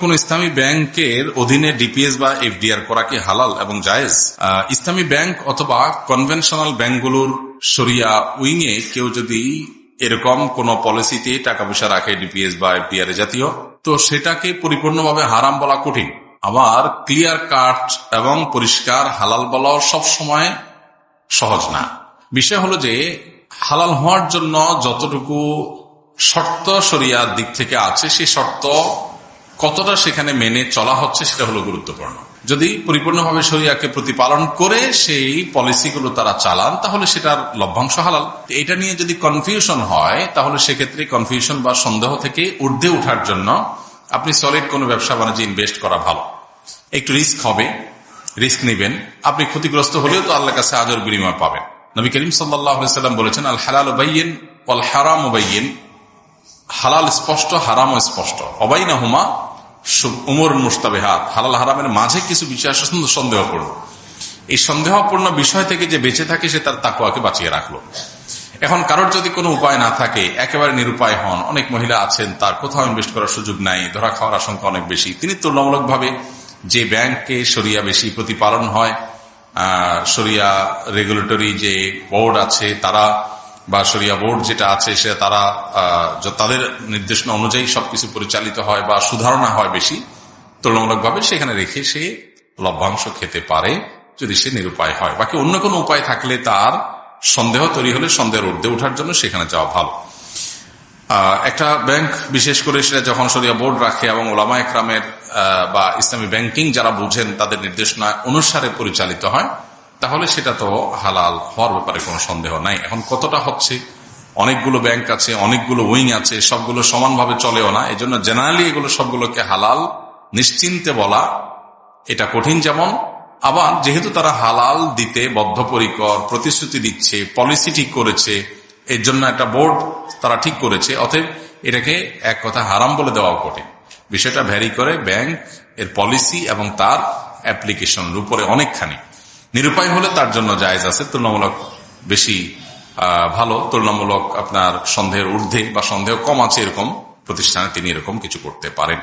কোন ইসলামী ব্যাংকের অধীনে ডিপিএস বা এফডিআর করা কি হালাল এবং জায়েজ? ইসলামী ব্যাংক অথবা কনভেনশনাল ব্যাংকগুলোর সরিয়া উইংয়ে কেউ যদি এরকম কোন পলিসিতে টাকা পয়সা রাখে ডিপিএস বা এফডিআর জাতীয়, তো সেটাকে পরিপূর্ণভাবে হারাম বলা কঠিন। আবার ক্লিয়ার কাট এবং পরিষ্কার হালাল বলাও সব সময় সহজ না। বিষয় হলো যে হালাল হওয়ার জন্য যতটুকু শর্ত শরিয়ার দিক থেকে আছে সেই শর্ত কতটা সেখানে মেনে চলা হচ্ছে সেটা হলো গুরুত্বপূর্ণ। যদি পরিপূর্ণভাবে শরিয়াকে প্রতিপালন করে সেই পলিসিগুলো তারা চালান, তাহলে সেটার লভ্যাংশ হালাল। এটা নিয়ে যদি কনফিউশন হয়, তাহলে সেক্ষেত্রে কনফিউশন বা সন্দেহ থেকে ঊর্ধ্বে ওঠার জন্য আপনি সলিড কোনো ব্যবসা বাণিজ্যে ইনভেস্ট করা ভালো। একটু রিস্ক হবে রিস্ক নেবেন। আপনি ক্ষতিগ্রস্ত হলেও তো আল্লাহ কাছে আজর বিনিময় পাবেন। নবী করিম সাল্লাম বলেছেন, আল হালাল বাইয়েন অল হারাম বাইয়েন। হালাল স্পষ্ট হারাম স্পষ্ট। অবাই না হুমা উমর মুস্তাবেহাত হালাল হারামের মাঝে কিছু বিষয় সন্দেহপূর্ণ। এই সন্দেহপূর্ণ বিষয় থেকে যে বেঁচে থাকে, সে তার তাকুয়াকে বাঁচিয়ে রাখল। এখন কারোর যদি কোনো উপায় না থাকে, একেবারে নিরুপায় হন। অনেক মহিলা আছেন, তার কোথাও ইনভেস্ট করার সুযোগ নাই, ধরা খাওয়ার আশঙ্কা অনেক বেশি। তিনি তুলনামূলকভাবে যে ব্যাংকে সরিয়া বেশি প্রতিপালন হয় সরিয়া রেগুলেটরি যে বোর্ড আছে, তারা বা সরিয়া বোর্ড যেটা আছে সে তারা তাদের নির্দেশনা অনুযায়ী সবকিছু পরিচালিত হয় বা সুধারণা হয় বেশি, তুলনামূলকভাবে সেখানে রেখে সে লভ্যাংশ খেতে পারে যদি সে নিরুপায় হয়। বাকি অন্য কোনো উপায় থাকলে তার সন্দেহ তৈরি হলে সন্দেহের ঊর্ধ্বে ওঠার জন্য সেখানে যাওয়া ভালো। একটা ব্যাংক বিশেষ করে সেটা যখন সরিয়া বোর্ড রাখে এবং ওলামা একরামের বা ইসলামী ব্যাংকিং যারা বুঝেন তাদের নির্দেশনা অনুসারে পরিচালিত হয় তাহলে সেটা তো হালাল হওয়ার ব্যাপারে কোনো সন্দেহ নাই। এখন কতটা হচ্ছে? অনেকগুলো ব্যাংক আছে, অনেকগুলো উইং আছে, সবগুলো সমানভাবে চলেও না। এই জন্য জেনারেলি এগুলো সবগুলোকে হালাল নিশ্চিন্তে বলা এটা কঠিন যেমন। আবার যেহেতু তারা হালাল দিতে বদ্ধপরিকর, প্রতিশ্রুতি দিচ্ছে পলিসি ঠিক করেছে, এর জন্য একটা বোর্ড তারা ঠিক করেছে, অতএব এটাকে এক কথা হারাম বলে দেওয়াও কঠিন। বিষয়টা ভ্যারি করে ব্যাংক এর পলিসি এবং তার অ্যাপ্লিকেশন উপরে অনেকখানি। নিরুপায় হলে তার জন্য জায়জ আছে, তুলনামূলক বেশি ভালো, তুলনামূলক আপনার সন্দেহের ঊর্ধ্বে বা সন্দেহ কম আছে এরকম প্রতিষ্ঠানে তিনি এরকম কিছু করতে পারেন।